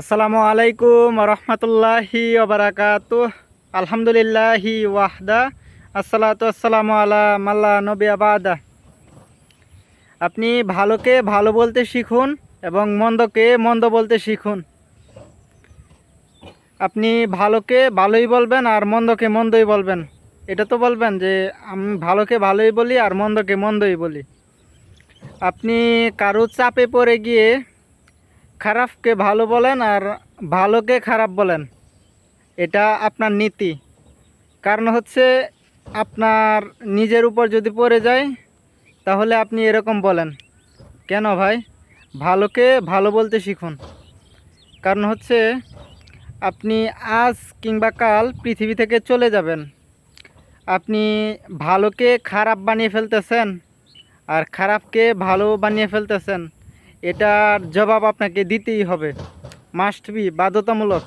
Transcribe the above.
আসসালামু আলাইকুম রহমতুল্লাহি ওবরাকাত আলহামদুলিল্লাহি ওয়াহদা। আসসালাতু আসসালামু আলা মাল্লা নবী আবাদা আপনি ভালোকে ভালো বলতে শিখুন এবং মন্দকে মন্দ বলতে শিখুন। আপনি ভালোকে ভালোই বলবেন আর মন্দকে মন্দই বলবেন। এটা তো বলবেন যে, আমি ভালোকে ভালোই বলি আর মন্দকে মন্দই বলি। আপনি কারও চাপে পড়ে গিয়ে খারাপকে ভালো বলেন আর ভালোকে খারাপ বলেন, এটা আপনার নীতি। কারণ হচ্ছে আপনার নিজের উপর যদি পড়ে যায়, তাহলে আপনি এরকম বলেন, কেন ভাই? ভালোকে ভালো বলতে শিখুন। কারণ হচ্ছে আপনি আজ কিংবা কাল পৃথিবী থেকে চলে যাবেন। আপনি ভালোকে খারাপ বানিয়ে ফেলতেছেন আর খারাপকে ভালো বানিয়ে ফেলতেছেন। এটার জবাব আপনাকে দিতেই হবে। মাস্ট বি বাধ্যতামূলক।